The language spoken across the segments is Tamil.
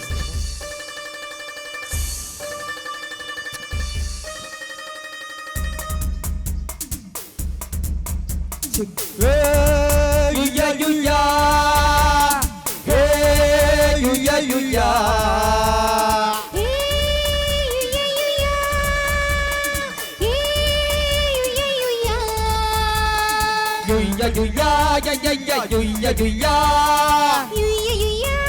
this. Hey, you yeah, you yeah. Hey, you yeah, you yeah. Yuya, yuya, yuya, yuya, yuya, yuya, yuya, yuya.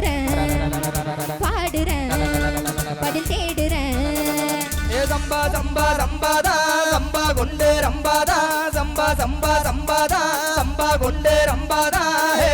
போடுறேன். பாடுறேன். பதில் தேடுறேன். சம்பா சம்பா சம்பாதா சம்பா கொண்டு ரம்பாதா சம்பா சம்பா சம்பாதா சம்பா கொண்டு ரம்பாதா ஹே.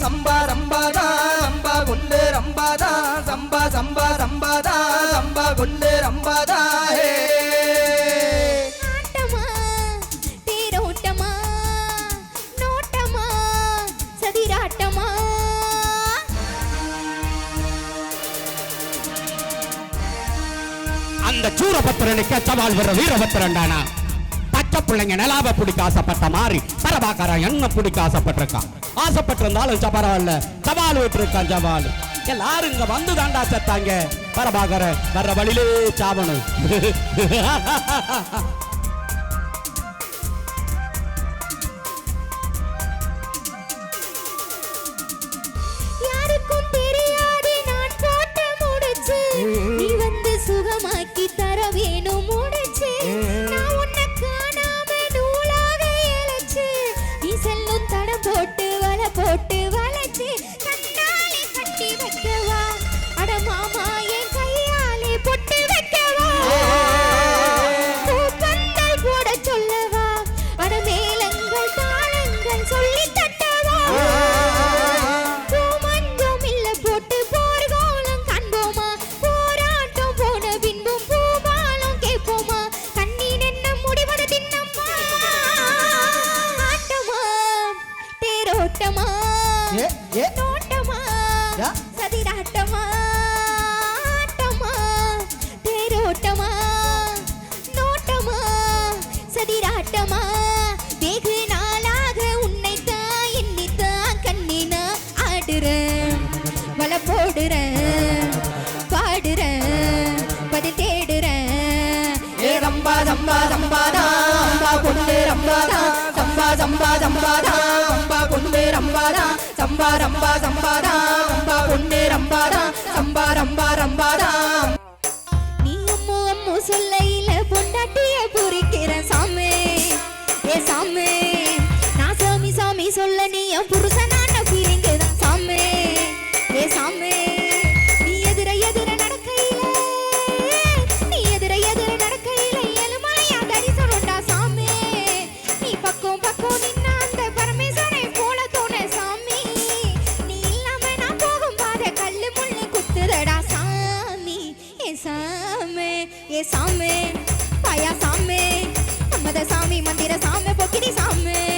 சம்பா ரம்பாதா சம்பா கொண்டு ரம்பாதா சம்பா சம்பா ரம்பாதா சம்பா கொண்டு ரம்பாதா ஹே. ஆட்டமா தேரோட்டமா நோட்டமா சதிராட்டமா? அந்த சூரபத்திரனுக்கு சவால் வர வீரபத்திரன்டானா பச்சை பிள்ளைங்க நிலாவை பிடிக்க ஆசைப்பட்ட மாதிரி பரபாக்காரன் என்ன பிடிக்க ஆசைப்பட்டிருக்கான்? ஆசைப்பட்டிருந்தாலும் பரவாயில்ல. சவால் விட்டுருக்கான் சவால் எல்லாரும் இங்க வந்து தாண்டா செத்தாங்க. பரபாகர வர்ற வழியிலே சாவணும். சதிராட்டமா ஆட்டமா தேரோட்டமா நோட்டமா சதிராட்டமா வெகு நாளாக உன்னை தான் கண்ணினா ஆடுறேன் வல போடுறேன் பாடுறேன் பதில் தேடுறேன். ஏ ரம்பா சம்பா சம்பாதா சம்பா கொண்டு ரம்பாதா சம்பா சம்பா சம்பாதா சம்பா கொண்டு ரம்பாதா சம்பா ரம்பா சம்பாதா சம்பா பொண்ணு ரம்பாதா. சம்பா ரம்பா ரம்பாதா. நீ அம்மு அம்மு சொல்லையில ஏ சாமி. பாயா சாமி. நம்மத சாமி மந்திர சாமி பொக்கிரி சாமி.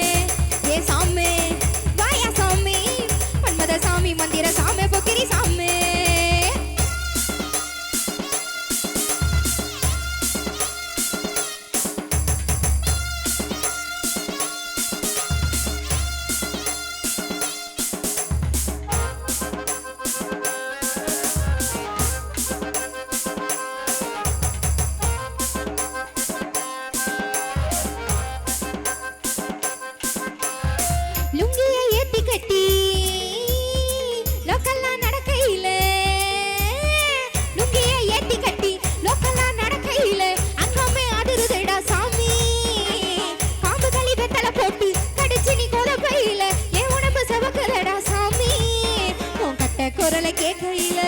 குரலை கேட்கையில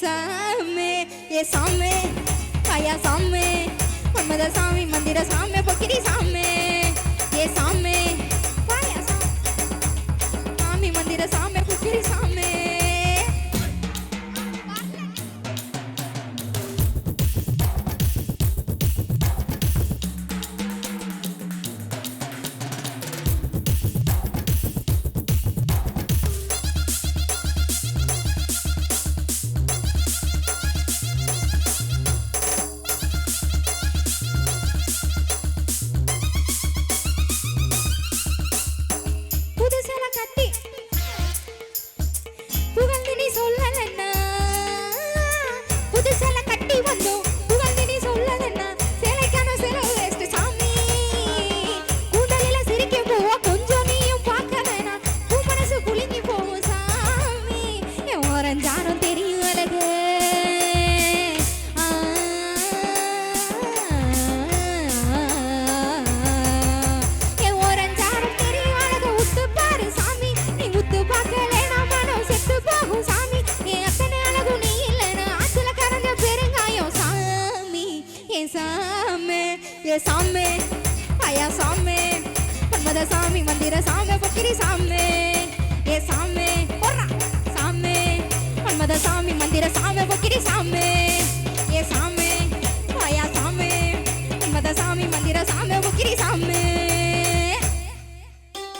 சாமி. ஏ சாமி ஐயா சாமி உண்மத சாமி. மந்திர சாமி மந்திர சாமி மந்திர சாமி பொக்கிரி சாமி. ஏ சாமி போடுறா சாமி மன்மத சாமி மந்திர சாமி பொக்கிரி சாமி. ஏ சாமி